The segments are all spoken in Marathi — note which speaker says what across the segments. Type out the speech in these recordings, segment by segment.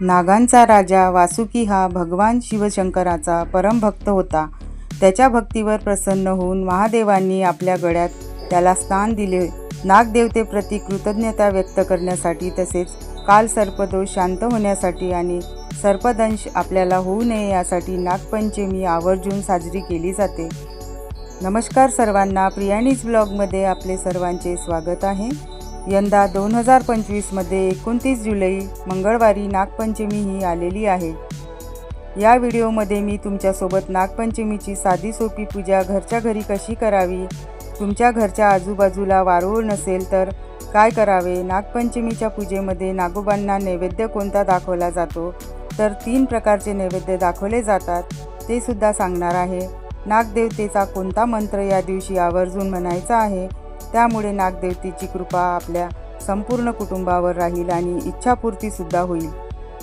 Speaker 1: नागांचा राजा वासुकी हा भगवान शिवशंकराचा परमभक्त होता. त्याच्या भक्तीवर प्रसन्न होऊन महादेवांनी आपल्या गळ्यात त्याला स्थान दिले. नागदेवतेप्रती कृतज्ञता व्यक्त करण्यासाठी तसेच काल सर्पदोष शांत होण्यासाठी आणि सर्पदंश आपल्याला होऊ नये यासाठी नागपंचमी आवर्जून साजरी केली जाते. नमस्कार सर्वांना प्रियाणीज ब्लॉगमध्ये आपले सर्वांचे स्वागत आहे. यंदा दोन हजार पंचवीसमध्ये एकोणतीस जुलै मंगळवारी नागपंचमी ही आलेली आहे. या व्हिडिओमध्ये मी तुमच्यासोबत नागपंचमीची साधी सोपी पूजा घरच्या घरी कशी करावी तुमच्या घरच्या आजूबाजूला वारूळ नसेल तर काय करावे नागपंचमीच्या पूजेमध्ये नागोबांना नैवेद्य कोणता दाखवला जातो तर तीन प्रकारचे नैवेद्य दाखवले जातात ते सुद्धा सांगणार आहे. नागदेवतेचा कोणता मंत्र या दिवशी आवर्जून म्हणायचा आहे त्यामुळे नागदेवतेची कृपा आपल्या संपूर्ण कुटुंबावर राहील आणि इच्छापूर्तीसुद्धा होईल.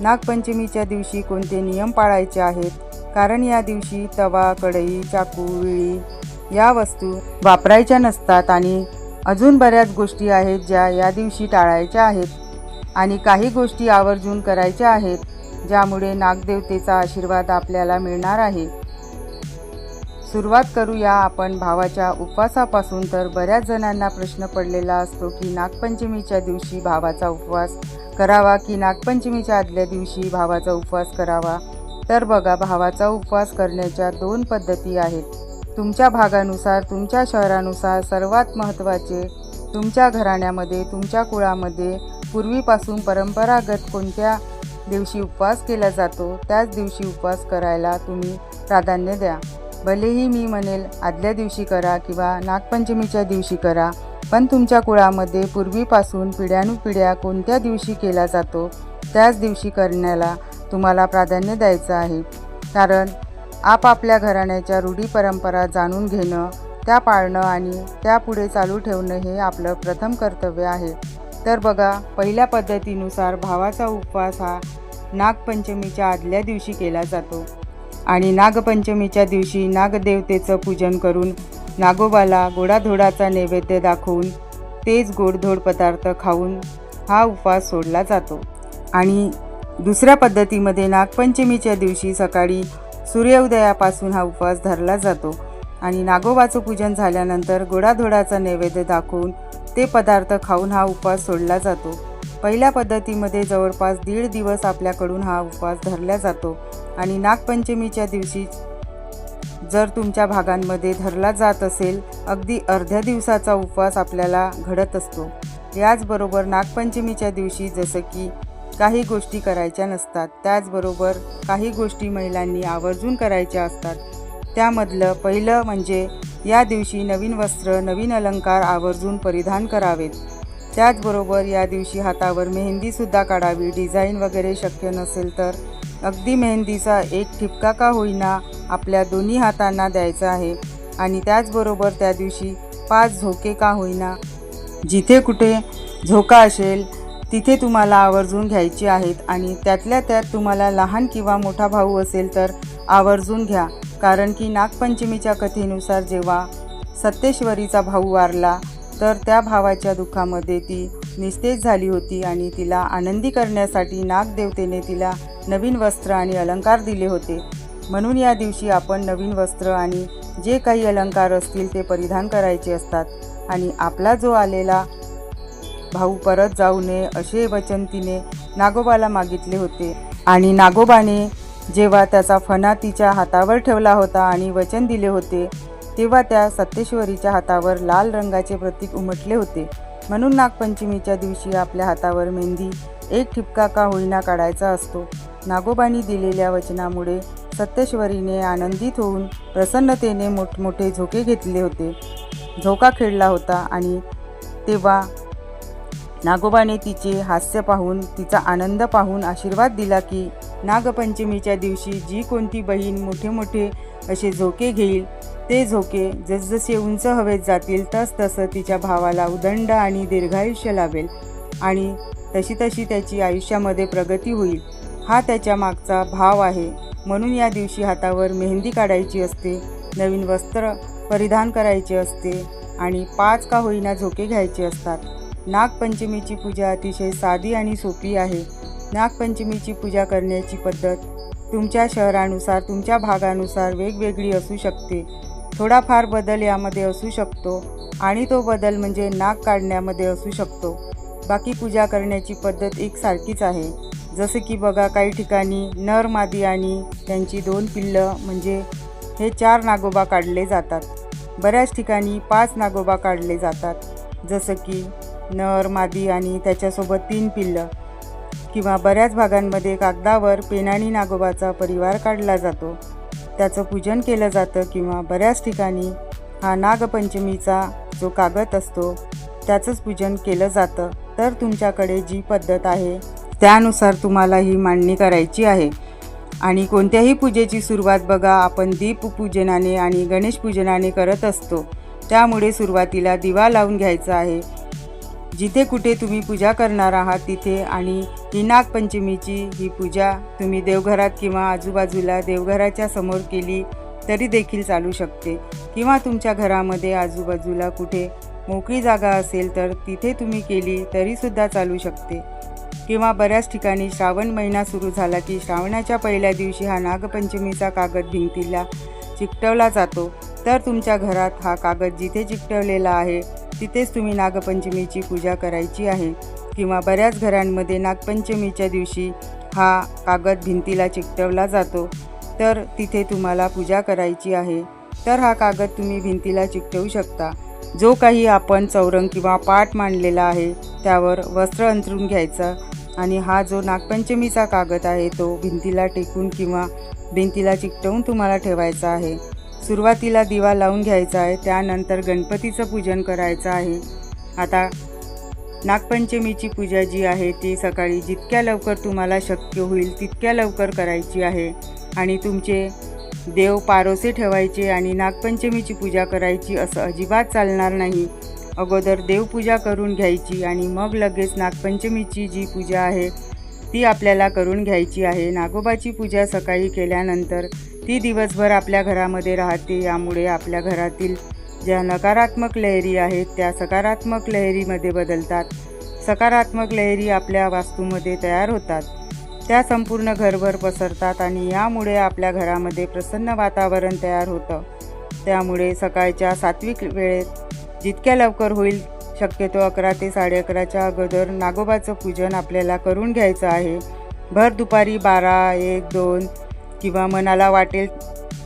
Speaker 1: नागपंचमीच्या दिवशी कोणते नियम पाळायचे आहेत? कारण या दिवशी तवा कढई चाकू विळी या वस्तू वापरायच्या नसतात आणि अजून बऱ्याच गोष्टी आहेत ज्या या दिवशी टाळायच्या आहेत आणि काही गोष्टी आवर्जून करायच्या आहेत ज्यामुळे नागदेवतेचा आशीर्वाद आपल्याला मिळणार आहे. सुरुवात करूया आपण भावाच्या उपवासापासून. तर बऱ्याच जणांना प्रश्न पडलेला असतो की नागपंचमीच्या दिवशी भावाचा उपवास करावा की नागपंचमीच्या आदल्या दिवशी भावाचा उपवास करावा? तर बघा भावाचा उपवास करण्याच्या दोन पद्धती आहेत. तुमच्या भागानुसार तुमच्या शहरानुसार सर्वात महत्त्वाचे तुमच्या घराण्यामध्ये तुमच्या कुळामध्ये पूर्वीपासून परंपरागत कोणत्या दिवशी उपवास केला जातो? त्याच दिवशी उपवास करायला तुम्ही प्राधान्य द्या. भलेही मी म्हणेल आदल्या दिवशी करा किंवा नागपंचमीच्या दिवशी करा पण तुमच्या कुळामध्ये पूर्वीपासून पिढ्यानुपिढ्या कोणत्या दिवशी केला जातो त्याच दिवशी करण्याला तुम्हाला प्राधान्य द्यायचं आहे. कारण आपापल्या घराण्याच्या रूढी परंपरा जाणून घेणं त्या पाळणं आणि त्यापुढे चालू ठेवणं हे आपलं प्रथम कर्तव्य आहे. तर बघा पहिल्या पद्धतीनुसार भावाचा उपवास हा नागपंचमीच्या आदल्या दिवशी केला जातो. आणि नागपंचमीच्या दिवशी नागदेवतेचं पूजन करून नागोबाला गोडाधोडाचा नैवेद्य दाखवून तेच गोडधोड पदार्थ खाऊन हा उपवास सोडला जातो. आणि दुसऱ्या पद्धतीमध्ये नागपंचमीच्या दिवशी सकाळी सूर्योदयापासून हा उपवास धरला जातो आणि नागोबाचं पूजन झाल्यानंतर गोडाधोडाचा नैवेद्य दाखवून ते पदार्थ खाऊन हा उपवास सोडला जातो. पहिल्या पद्धतीमध्ये जवळपास दीड दिवस आपल्याकडून हा उपवास धरला जातो. आणि नागपंचमीच्या दिवशी जर तुमच्या भागांमध्ये धरला जात असेल अगदी अर्ध्या दिवसाचा उपवास आपल्याला घडत असतो. याचबरोबर नागपंचमीच्या दिवशी जसं की काही गोष्टी करायच्या नसतात त्याचबरोबर काही गोष्टी महिलांनी आवर्जून करायच्या असतात. त्यामधलं पहिलं म्हणजे या दिवशी नवीन वस्त्र नवीन अलंकार आवर्जून परिधान करावेत. त्याचबरोबर या दिवशी हातावर मेहंदीसुद्धा काढावी डिझाईन वगैरे शक्य नसेल तर अगदी मेहंदीचा एक ठिपका का होईना आपल्या दोन्ही हातांना द्यायचा आहे आणि त्याचबरोबर त्या दिवशी पाच झोके का होईना. जिथे कुठे झोका असेल तिथे तुम्हाला आवर्जून घ्यायची आहेत आणि त्यातल्या त्यात तुम्हाला लहान किंवा मोठा भाऊ असेल तर आवर्जून घ्या. कारण की नागपंचमीच्या कथेनुसार जेव्हा सत्तेश्वरीचा भाऊ वारला तर त्या भावाच्या दुःखामध्ये ती निस्तेज झाली होती आणि तिला आनंदी करण्यासाठी नागदेवतेने तिला नवीन वस्त्र आणि अलंकार दिले होते. म्हणून या दिवशी आपण नवीन वस्त्र आणि जे काही अलंकार असतील ते परिधान करायचे असतात आणि आपला जो आलेला भाऊ परत जाऊ नये असे वचन तिने नागोबाला मागितले होते. आणि नागोबाने जेव्हा त्याचा फणा तिच्या हातावर ठेवला होता आणि वचन दिले होते तेव्हा त्या सत्तेश्वरीच्या हातावर लाल रंगाचे प्रतीक उमटले होते. म्हणून नागपंचमीच्या दिवशी आपल्या हातावर मेहंदी एक ठिपका का होईना काढायचा असतो. नागोबानी दिलेल्या वचनामुळे सत्यश्वरीने आनंदित होऊन प्रसन्नतेने मोठमोठे झोके घेतले होते. झोका खेळला होता आणि तेव्हा नागोबाने तिचे हास्य पाहून तिचा आनंद पाहून आशीर्वाद दिला की नागपंचमीच्या दिवशी जी कोणती बहीण मोठे मोठे असे झोके घेईल. ते झोके जसजसे उंच हवेत जातील तस तसं तिच्या भावाला उदंड आणि दीर्घायुष्य लाभेल आणि तशी तशी त्याची आयुष्यामध्ये प्रगती होईल. हा त्याच्या मागचा भाव आहे. म्हणून या दिवशी हातावर मेहंदी काढायची असते नवीन वस्त्र परिधान करायचे असते आणि पाच का होईना झोके घ्यायचे असतात. नागपंचमीची पूजा अतिशय साधी आणि सोपी आहे. नागपंचमीची पूजा करण्याची पद्धत तुमच्या शहरानुसार तुमच्या भागानुसार वेगवेगळी असू शकते. थोडाफार बदल यामध्ये असू शकतो आणि तो बदल म्हणजे नाग काढण्यामध्ये असू शकतो. बाकी पूजा करण्याची पद्धत एकसारखीच आहे. जसं की बघा काही ठिकाणी नर मादी आणि त्यांची दोन पिल्लं म्हणजे हे चार नागोबा काढले जातात. बऱ्याच ठिकाणी पाच नागोबा काढले जातात. जसं की नर मादी आणि त्याच्यासोबत तीन पिल्लं. किंवा बऱ्याच भागांमध्ये कागदावर पेनानी नागोबाचा परिवार काढला जातो. त्याचं पूजन केलं जातं किंवा बऱ्याच ठिकाणी हा नागपंचमीचा जो कागद असतो त्याचंच पूजन केलं जातं. तर तुमच्याकडे जी पद्धत आहे त्यानुसार तुम्हाला ही मांडणी करायची आहे. आणि कोणत्याही पूजेची सुरुवात बघा आपण दीपपूजनाने आणि गणेश पूजनाने करत असतो. त्यामुळे सुरुवातीला दिवा लावून घ्यायचा आहे. जिथे कुठे तुम्ही पूजा करणार आहात तिथे आणि ही नागपंचमीची ही पूजा तुम्ही देवघरात किंवा आजूबाजूला देवघराच्या समोर केली तरी देखील चालू शकते. किंवा तुमच्या घरामध्ये आजूबाजूला कुठे मोकळी जागा असेल तर तिथे तुम्ही केली तरीसुद्धा चालू शकते. किंवा बऱ्याच ठिकाणी श्रावण महिना सुरू झाला की श्रावणाच्या पहिल्या दिवशी हा नागपंचमीचा कागद भिंतीला चिकटवला जातो. तर तुमच्या घरात हा कागद जिथे चिकटवलेला आहे तिथेच तुम्ही नागपंचमीची पूजा करायची आहे किंवा बऱ्याच घरांमध्ये नागपंचमीच्या दिवशी हा कागद भिंतीला चिकटवला जातो तर तिथे तुम्हाला पूजा करायची आहे. तर हा कागद तुम्ही भिंतीला चिकटवू शकता. जो काही आपण चौरंग किंवा पाट मांडलेला आहे त्यावर वस्त्र अंथरून घ्यायचं आणि हा जो नागपंचमीचा कागद आहे तो भिंतीला टेकून किंवा भिंतीला चिकटवून तुम्हाला ठेवायचा आहे. सुरुवातीला दिवा लावून घ्यायचा आहे त्यानंतर गणपतीचं पूजन करायचं आहे. आता नागपंचमीची पूजा जी आहे ती सकाळी जितक्या लवकर तुम्हाला शक्य होईल तितक्या लवकर करायची आहे. आणि तुमचे देव पारोसे ठेवायचे आणि नागपंचमीची पूजा करायची असं अजिबात चालणार नाही. अगोदर देवपूजा करून घ्यायची आणि मग लगेच नागपंचमीची जी पूजा आहे ती आपल्याला करून घ्यायची आहे. नागोबाची पूजा सकाळी केल्यानंतर ती दिवसभर आपल्या घरामध्ये राहते. यामुळे आपल्या घरातील ज्या नकारात्मक लहरी आहेत त्या सकारात्मक लहरीमध्ये बदलतात. सकारात्मक लहरी आपल्या वास्तूमध्ये तयार होतात. त्या संपूर्ण घरभर पसरतात आणि यामुळे आपल्या घरामध्ये प्रसन्न वातावरण तयार होतं. त्यामुळे सकाळच्या सात्विक वेळेत जितक्या लवकर होईल शक्यतो अकरा ते साडे अकराच्या अगोदर नागोबाचं पूजन आपल्याला करून घ्यायचं आहे. भर दुपारी बारा एक दोन किंवा मनाला वाटेल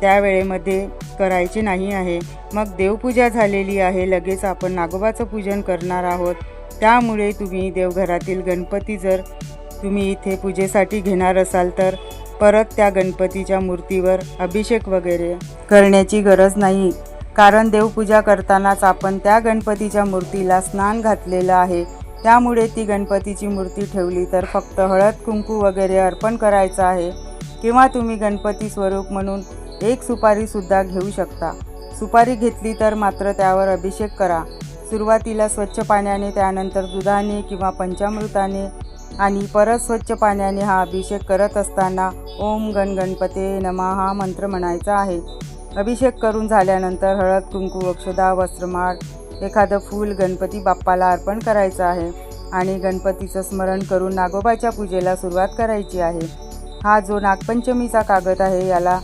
Speaker 1: त्या वेळेमध्ये करायचे नाही आहे. मग देवपूजा झालेली आहे लगेच आपण नागोबाचं पूजन करणार आहोत. त्यामुळे तुम्ही देवघरातील गणपती जर तुम्ही इथे पूजेसाठी घेणार असाल तर परत त्या गणपतीच्या मूर्तीवर अभिषेक वगैरे करण्याची गरज नाही. कारण देवपूजा करतानाच आपण त्या गणपतीच्या मूर्तीला स्नान घातलेलं आहे. त्यामुळे ती गणपतीची मूर्ती ठेवली तर फक्त हळद कुंकू वगैरे अर्पण करायचं आहे. किंवा तुम्ही गणपती स्वरूप म्हणून एक सुपारीसुद्धा घेऊ शकता. सुपारी घेतली तर मात्र त्यावर अभिषेक करा. सुरुवातीला स्वच्छ पाण्याने त्यानंतर दुधाने किंवा पंचामृताने आणि परत स्वच्छ पाण्याने हा अभिषेक करत असताना ओम गण गणपते नमा हा मंत्र म्हणायचा आहे. अभिषेक करून झाल्यानंतर हळद कुंकू अक्षदा वस्त्रमाळ एखादं फूल गणपती बाप्पाला अर्पण करायचं आहे आणि गणपतीचं स्मरण करून नागोबाच्या पूजेला सुरुवात करायची आहे. हा जो नागपंचमीचा कागद आहे याला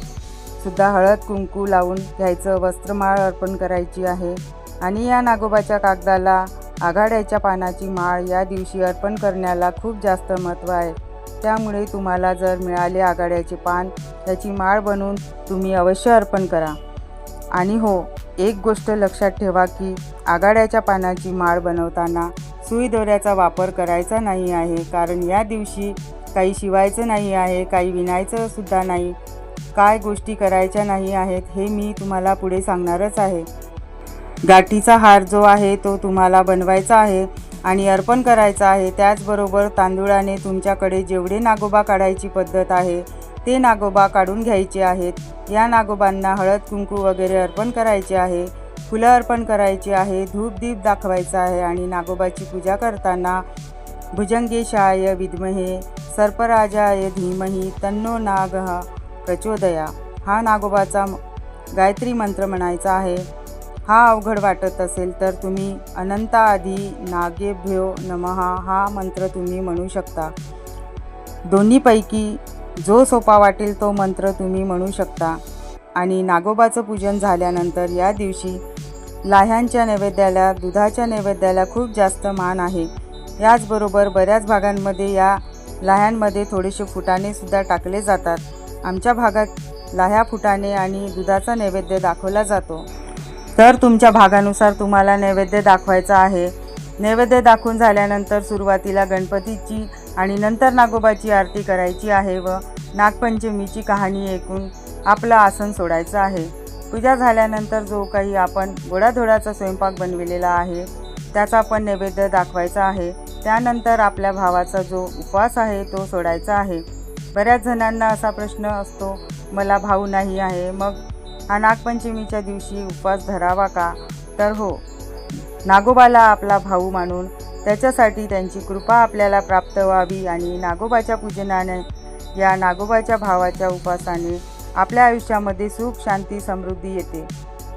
Speaker 1: सुद्धा हळद कुंकू लावून घ्यायचं वस्त्रमाळ अर्पण करायची आहे आणि या नागोबाच्या कागदाला आघाड्याच्या पानाची माळ या दिवशी अर्पण करण्याला खूप जास्त महत्त्व आहे. त्यामुळे तुम्हाला जर मिळाले आघाड्याचे पान त्याची माळ बनवून तुम्ही अवश्य अर्पण करा. आणि हो एक गोष्ट लक्षात ठेवा की आघाड्याच्या पानाची माळ बनवताना सुई दोऱ्याचा वापर करायचा नाही आहे. कारण या दिवशी काही शिवायचं नाही आहे काही विणायचं सुद्धा नाही. काय गोष्टी करायच्या नाही आहेत हे मी तुम्हाला पुढे सांगणारच आहे. गाठीचा हार जो आहे तो तुम्हाला बनवायचा आहे. आणि अर्पण करायचं आहे. त्याचबरोबर तांदुळाने तुमच्याकडे जेवढे नागोबा काढायची पद्धत आहे ते नागोबा काढून घ्यायचे आहेत. या नागोबांना हळद कुंकू वगैरे अर्पण करायचे आहे. फुलं अर्पण करायची आहे. धूप दीप दाखवायचा आहे आणि नागोबाची पूजा करताना भुजंगेशाय विद्महे सर्पराजाय धीमही तन्नो नाग प्रचोदया हा नागोबाचा गायत्री मंत्र म्हणायचा आहे. हा अवघड वाटत असेल तर तुम्ही अनंताआधी नागेभ्यो नमहा हा मंत्र तुम्ही म्हणू शकता. दोन्हीपैकी जो सोपा वाटेल तो मंत्र तुम्ही म्हणू शकता. आणि नागोबाचं पूजन झाल्यानंतर या दिवशी लाह्यांच्या नैवेद्याला दुधाच्या नैवेद्याला खूप जास्त मान आहे. याचबरोबर बऱ्याच भागांमध्ये या लाह्यांमध्ये थोडेसे फुटाणेसुद्धा टाकले जातात. आमच्या भागात लाह्या फुटाणे आणि दुधाचा नैवेद्य दाखवला जातो. तर तुमच्या भागानुसार तुम्हाला नैवेद्य दाखवायचा आहे. नैवेद्य दाखवून झाल्यानंतर सुरुवातीला गणपतीची आणि नंतर नागोबाची आरती करायची आहे व नागपंचमीची कहाणी ऐकून आपलं आसन सोडायचं आहे. पूजा झाल्यानंतर जो काही आपण गोडाधोडाचा स्वयंपाक बनविलेला आहे त्याचा पण नैवेद्य दाखवायचा आहे. त्यानंतर आपल्या भावाचा जो उपवास आहे तो सोडायचा आहे. बऱ्याच जणांना असा प्रश्न असतो मला भाऊ नाही आहे. मग हा नागपंचमीच्या दिवशी उपवास धरावा का? तर हो. नागोबाला आपला भाऊ मानून त्याच्यासाठी त्यांची कृपा आपल्याला प्राप्त व्हावी आणि नागोबाच्या पूजनाने या नागोबाच्या भावाच्या उपासाने आपल्या आयुष्यामध्ये सुख शांती समृद्धी येते.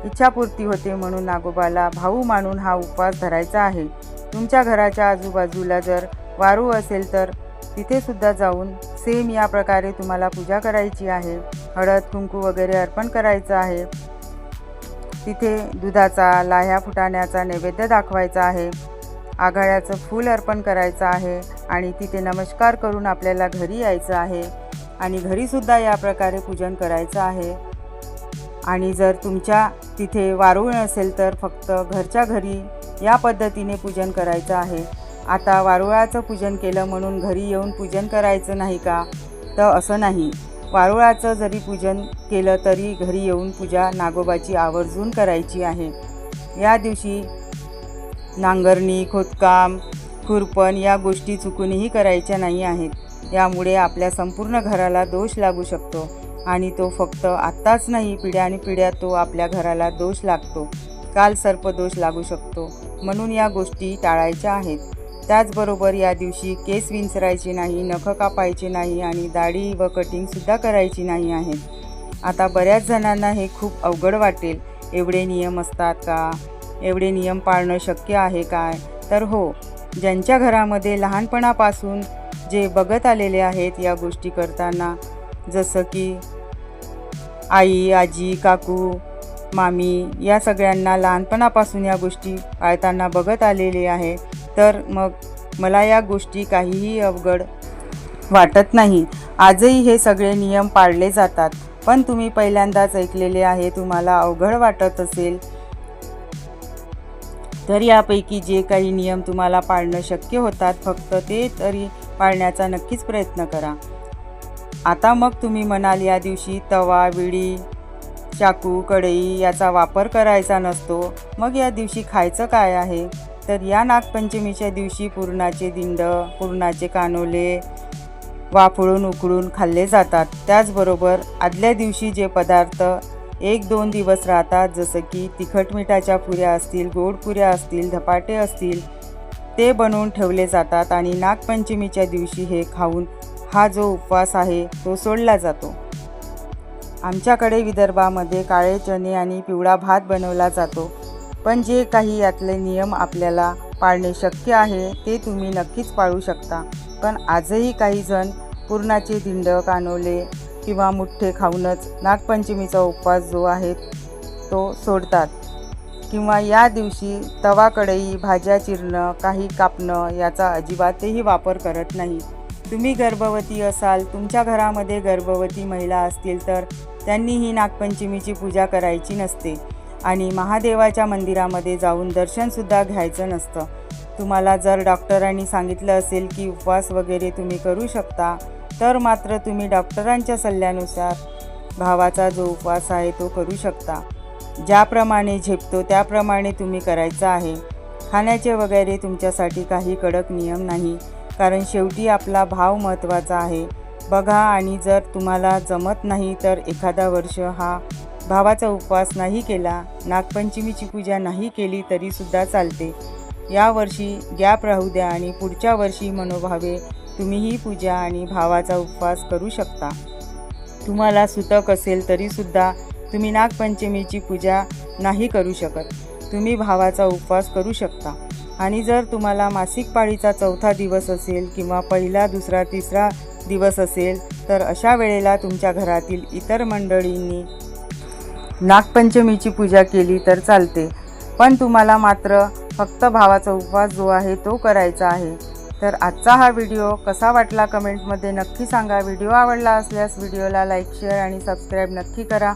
Speaker 1: इच्छापूर्ती होते म्हणून नागोबाला भाऊ मानून हा उपवास धरायचा आहे. तुमच्या घराच्या आजूबाजूला जर वारू असेल तर तिथेसुद्धा जाऊन सेम या प्रकारे तुम्हाला पूजा करायची आहे. हळद कुंकू वगैरे अर्पण करायचं आहे. तिथे दुधाचा लाह्या फुटाण्याचा नैवेद्य दाखवायचा आहे. आघाड्याचं फूल अर्पण करायचं आहे आणि तिथे नमस्कार करून आपल्याला घरी यायचं आहे आणि घरीसुद्धा या प्रकारे पूजन करायचं आहे. आणि जर तुमच्या तिथे वारुळ नसेल तर फक्त घरच्या घरी या पद्धतीने पूजन करायचं आहे. आता वारुळाचं पूजन केलं म्हणून घरी येऊन पूजन करायचं नाही का? तर असं नाही. वारुळाचं जरी पूजन केलं तरी घरी येऊन पूजा नागोबाची आवर्जून करायची आहे. या दिवशी नांगरणी खोदकाम खुरपण या गोष्टी चुकूनही करायच्या नाही आहेत. यामुळे आपल्या संपूर्ण घराला दोष लागू शकतो आणि तो फक्त आत्ताच नाही पिढ्या आणि पिढ्या तो आपल्या घराला दोष लागतो. काल सर्पदोष लागू शकतो म्हणून या गोष्टी टाळायच्या आहेत. त्याचबरोबर या दिवशी केस विंचरायचे नाही नखं कापायचे नाही आणि दाढी व कटिंगसुद्धा करायची नाही आहे. आता बऱ्याच जणांना हे खूप अवघड वाटेल. एवढे नियम असतात का? एवढे नियम पाळणं शक्य आहे काय? तर हो ज्यांच्या घरामध्ये लहानपणापासून जे बघत आलेले आहेत या गोष्टी करताना जसं की आई आजी काकू मामी या सगळ्यांना लहानपणापासून या गोष्टी पाळताना बघत आलेले आहे. तर मग मला या गोष्टी काहीही अवघड वाटत नाही. आजही हे सगळे नियम पाळले जातात. पण तुम्ही पहिल्यांदाच ऐकलेले आहे तुम्हाला अवघड वाटत असेल. तर यापैकी जे काही नियम तुम्हाला पाळणं शक्य होतात फक्त ते तरी पाळण्याचा नक्कीच प्रयत्न करा. आता मग तुम्ही म्हणाल या दिवशी तवा विडी चाकू कढई याचा वापर करायचा नसतो. मग या दिवशी खायचं काय आहे? तर या नागपंचमीच्या दिवशी पुरणाचे दिंड पुरणाचे कानोले वाफळून उकळून खाल्ले जातात. त्याचबरोबर आदल्या दिवशी जे पदार्थ एक दोन दिवस राहतात जसं की तिखट मिठाच्या पुऱ्या असतील गोड पुऱ्या असतील धपाटे असतील ते बनवून ठेवले जातात आणि नागपंचमीच्या दिवशी हे खाऊन हा जो उपवास आहे तो सोडला जातो. आमच्याकडे विदर्भामध्ये काळे चणे आणि पिवळा भात बनवला जातो. पण जे काही यातले नियम आपल्याला पाळणे शक्य आहे ते तुम्ही नक्कीच पाळू शकता. पण आजही काही जण पुरणाचे दिंड कानोले किंवा मुठ्ठे खाऊनच नागपंचमीचा उपवास जो आहे तो सोडतात. किंवा या दिवशी तवा कढई भाज्या चिरणं काही कापणं याचा अजिबातही वापर करत नाही. तुम्ही गर्भवती असाल तुमच्या घरामध्ये गर्भवती महिला असतील तर त्यांनी ही नागपंचमीची पूजा करायची नसते. आणि महादेवाच्या मंदिरामध्ये जाऊन दर्शनसुद्धा घ्यायचं नसतं. तुम्हाला जर डॉक्टरांनी सांगितलं असेल की उपवास वगैरे तुम्ही करू शकता तर मात्र तुम्ही डॉक्टरांच्या सल्ल्यानुसार भावाचा जो उपवास आहे तो करू शकता. ज्याप्रमाणे झेपतो त्याप्रमाणे तुम्ही करायचं आहे. खाण्याचे वगैरे तुमच्यासाठी काही कडक नियम नाही कारण शेवटी आपला भाव महत्त्वाचा आहे. बघा आणि जर तुम्हाला जमत नाही तर एखादा वर्ष हा भावाचा उपवास नाही केला नागपंचमीची पूजा नाही केली तरीसुद्धा चालते. यावर्षी गॅप राहू द्या आणि पुढच्या वर्षी मनोभावे तुम्ही ही पूजा आणि भावाचा उपवास करू शकता. तुम्हाला सुतक असेल तरीसुद्धा तुम्ही नागपंचमीची पूजा नाही करू शकत. तुम्ही भावाचा उपवास करू शकता. आणि जर तुम्हाला मासिक पाळीचा चौथा दिवस असेल किंवा पहिला दुसरा तिसरा दिवस असेल तर अशा वेळेला तुमच्या घरातील इतर मंडळींनी नागपंचमीची पूजा केली तर चालते. पण तुम्हाला मात्र फक्त भावाचा उपवास जो आहे तो करायचा आहे. तर आजचा हा व्हिडिओ कसा वाटला कमेंटमध्ये नक्की सांगा. व्हिडिओ आवडला असल्यास व्हिडिओला लाईक शेअर आणि सबस्क्राईब नक्की करा.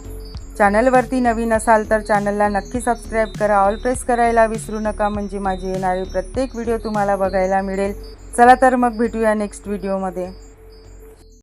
Speaker 1: चॅनलवरती नवीन असाल तर चॅनलला नक्की सबस्क्राईब करा. ऑल प्रेस करायला विसरू नका म्हणजे माझे येणारे प्रत्येक व्हिडिओ तुम्हाला बघायला मिळेल. चला तर मग भेटूया नेक्स्ट व्हिडिओमध्ये.